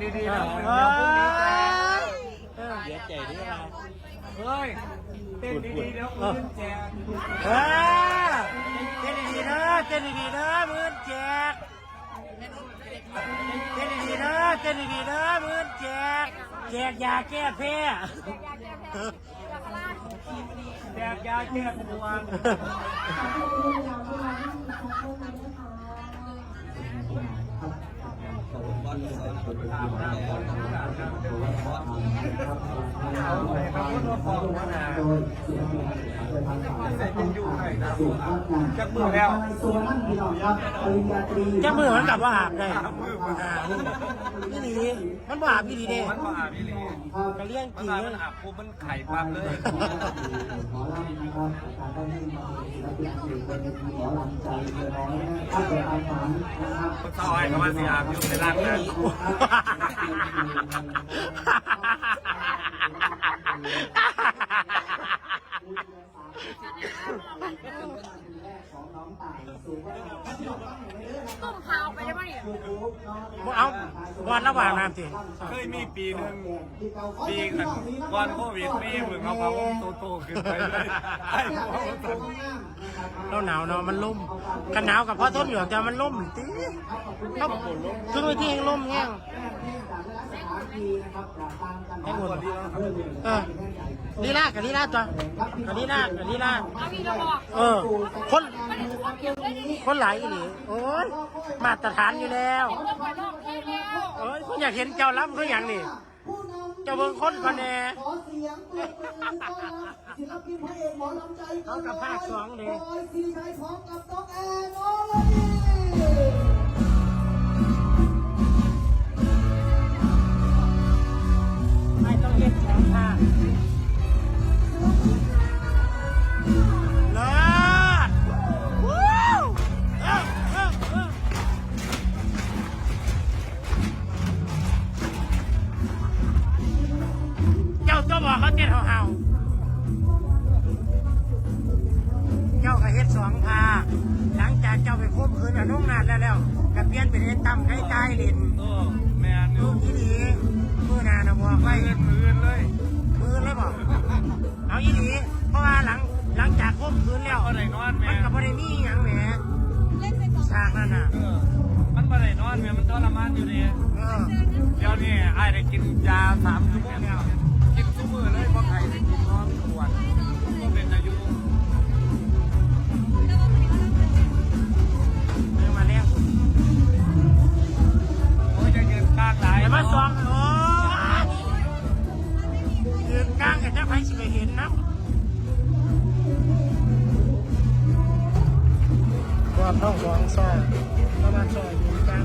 ดีๆนะเดี๋ยวพรุ่งนี้นะเดี๋ยวแจกด้วยนะเฮ้ยเต้นดีๆเดี๋ยวมืนแจกเออเต้นดีๆนะเต้นดีๆนะมืนแจกเต้นดีๆนะเต้นดีๆนะมืนแจกแจกยาแก้แพ้แจกยาแก้ปวดอ งมานา จักมือแล้วจะมือมันกลับว่าหาบได้นี่ดีมันว่าหาบพี่ดีเด้มันมาอาบพี่ลีกระเลี้ยงมันกี่มามันอาบปุ๊บมันไข่ปั๊บเลยมันซอยกับมันสีอาบอยู่ในร่างนั้น ตุ่มขาวไปได้ไหมเนี่ยบ่เอาวันระหว่างน้ำสิเคยมีปีหนึ่งปีกันก่อนโควิดมีมึงเอาพาวโตโตๆขึ้นไปเลยไอ้พวกมันเราหนาวเนาะมันล่มกันหนาวกับพ่อต้นเหลืองแต่มันล่มตีเขาคือไปที่ล่มแห้ง ให้หมดเออลีลากับลีลาตัวกับลีลากับลีลาเอาพี่เราบอกเออคนมันจะความเกี่ยวได้ดิคนหลายอีหลีโอ้ยมาตรฐานอยู่แล้วเห็นว่าปล่อยนอกเทศแล้วเอ้ยคนอยากเห็นเจ้าล้ำคืออย่างนี้เจ้าเบิ่งคนก่อนแน่ขอเสียงปรบมือต้อนรับศิลปินพระเอกหมอลำใจเอากับภาคสองดิบอยซีชัยพร้อมกับน้องแอนโอลดี แล้วแล้วก็เปลี่ยนเป็นเฮ็ดตั้มใกล้ๆเล่นเออแมนลูกที่ดีมือหนานะบอกไปไว้เงินมือเลยมือเลยบอกเอาอีดีเพราะว่าหลังหลังจากคบคืนแล้วก็ได้นอนแมมันนก็บ่ได้มีหยังแหมฉากนั่นน่ะเออมันไม่ได้นอนแมนมันทรมานอยู่นี่เออเดี๋ยวนี้ไอ้ได้กินยาสามชั่วโมงแล้วกินทุกมื้อเลยืนกลางกันได้ใครสิไปเห็นนะความต้องสองซอยประมาณซอยยืนกลาง